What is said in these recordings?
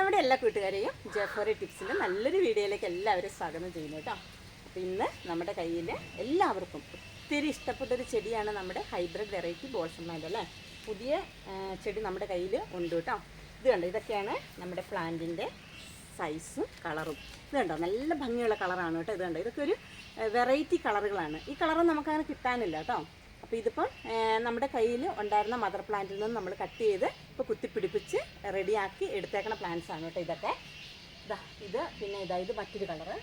നമ്മുടെ എല്ലാ കൂട്ടുകാരെയും ജെഫോറി ടിപ്സിന്റെ നല്ലൊരു വീഡിയോയിലേക്ക് എല്ലാവരും സ്വാഗതം ചെയ്യുന്നു കേട്ടോ. അപ്പോൾ ഇന്ന് നമ്മുടെ കയ്യിൽ എല്ലാവർക്കും ഒത്തിരി ഇഷ്ടപ്പെട്ടൊരു ചെടിയാണ് നമ്മുടെ ഹൈബ്രിഡ് വെറൈറ്റി ബോൾസം പ്ലാന്റ് അല്ലേ? പുതിയ ചെടി നമ്മുടെ കയ്യിൽ ഉണ്ട് കേട്ടോ. ഇത് കണ്ടോ? ഇതൊക്കെയാണ് നമ്മുടെ പ്ലാന്റിന്റെ സൈസും കളറും. ഇത് കണ്ടോ? നല്ല ഭംഗിയുള്ള കളറാണ് കേട്ടോ ഇത് കണ്ടോ? ഇതൊക്കെ ഒരു വെറൈറ്റി കളറുകളാണ്. ഈ കളറ് നമുക്കങ്ങനെ കിട്ടാനില്ല കേട്ടോ. അപ്പോൾ ഇതിപ്പം നമ്മുടെ കയ്യിൽ ഉണ്ടായിരുന്ന മദർ പ്ലാന്റിൽ നിന്ന് നമ്മൾ കട്ട് ചെയ്ത് ഇപ്പോൾ കുത്തിപ്പിടിപ്പിച്ച് റെഡിയാക്കി എടുത്തേക്കണ പ്ലാന്റ്സ് ആണ് കേട്ടോ ഇതൊക്കെ. ഇതാ ഇത് പിന്നെ ഇതാ ഇത് മറ്റൊരു കളറ്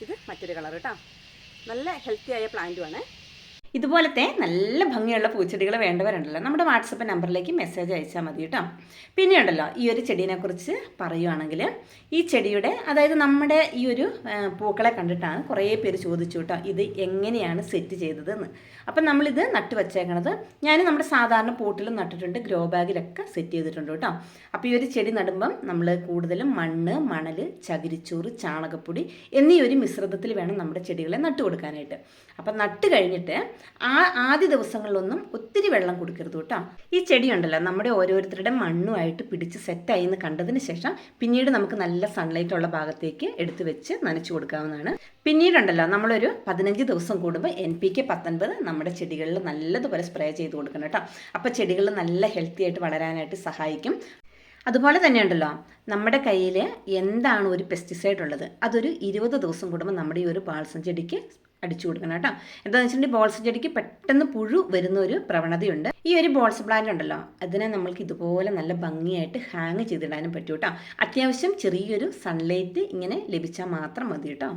ഇത് മറ്റൊരു കളർ കേട്ടോ നല്ല ഹെൽത്തി ആയ പ്ലാന്റുമാണ് ഇതുപോലത്തെ നല്ല ഭംഗിയുള്ള പൂച്ചെടികൾ വേണ്ടവരുണ്ടല്ലോ നമ്മുടെ വാട്സപ്പ് നമ്പറിലേക്ക് മെസ്സേജ് അയച്ചാൽ മതി കേട്ടോ. പിന്നെ ഉണ്ടല്ലോ ഈ ഒരു ചെടീനെക്കുറിച്ച് പറയുവാണെങ്കിൽ ഈ ചെടിയുടെ അതായത് നമ്മുടെ ഈ ഒരു പൂക്കളെ കണ്ടിട്ടാണ് കുറേ പേര് ചോദിച്ചു കേട്ടോ ഇത് എങ്ങനെയാണ് സെറ്റ് ചെയ്തതെന്ന്. അപ്പം നമ്മളിത് നട്ട് വച്ചേക്കണത് ഞാൻ നമ്മുടെ സാധാരണ പോട്ടിലും നട്ടിട്ടുണ്ട് ഗ്രോ ബാഗിലൊക്കെ സെറ്റ് ചെയ്തിട്ടുണ്ട് കേട്ടോ. അപ്പോൾ ഈ ഒരു ചെടി നടുമ്പം നമ്മൾ കൂടുതലും മണ്ണ് മണൽ ചകിരിച്ചോറ് ചാണകപ്പൊടി എന്നീ ഒരു മിശ്രിതത്തിൽ വേണം നമ്മുടെ ചെടികളെ നട്ടു കൊടുക്കാനായിട്ട് അപ്പം നട്ട് കഴിഞ്ഞിട്ട് ആ ആദ്യ ദിവസങ്ങളിലൊന്നും ഒത്തിരി വെള്ളം കൊടുക്കരുത് കേട്ടോ. ഈ ചെടിയുണ്ടല്ലോ നമ്മുടെ ഓരോരുത്തരുടെ മണ്ണുമായിട്ട് പിടിച്ച് സെറ്റായി എന്ന് കണ്ടതിന് ശേഷം പിന്നീട് നമുക്ക് നല്ല സൺലൈറ്റ് ഉള്ള ഭാഗത്തേക്ക് എടുത്ത് വെച്ച് നനച്ചു കൊടുക്കാവുന്നതാണ്. പിന്നീടുണ്ടല്ലോ നമ്മളൊരു പതിനഞ്ച് ദിവസം കൂടുമ്പോൾ എൻ പി കെ പത്തൊൻപത് നമ്മുടെ ചെടികളിൽ നല്ലതുപോലെ സ്പ്രേ ചെയ്ത് കൊടുക്കണം കേട്ടോ. അപ്പോൾ ചെടികൾ നല്ല ഹെൽത്തി ആയിട്ട് വളരാനായിട്ട് സഹായിക്കും. അതുപോലെ തന്നെ ഉണ്ടല്ലോ നമ്മുടെ കയ്യിൽ എന്താണ് ഒരു പെസ്റ്റിസൈഡ് ഉള്ളത്? അതൊരു ഇരുപത് ദിവസം കൂടുമ്പോൾ നമ്മുടെ ഈ ഒരു ബാൾസം ചെടിക്ക് അടിച്ചു കൊടുക്കണം കേട്ടോ. എന്താണെന്ന് വെച്ചിട്ടുണ്ടെങ്കിൽ ബോൾസ് ചെടിക്ക് പെട്ടെന്ന് പുഴു വരുന്ന ഒരു പ്രവണതയുണ്ട്. ഈ ഒരു ബോൾസ് പ്ലാന്റ് ഉണ്ടല്ലോ അതിനെ നമ്മൾക്ക് ഇതുപോലെ നല്ല ഭംഗിയായിട്ട് ഹാങ് ചെയ്തിടാനും പറ്റും കേട്ടോ. അത്യാവശ്യം ചെറിയൊരു സൺലൈറ്റ് ഇങ്ങനെ ലഭിച്ചാൽ മാത്രം മതി കേട്ടോ.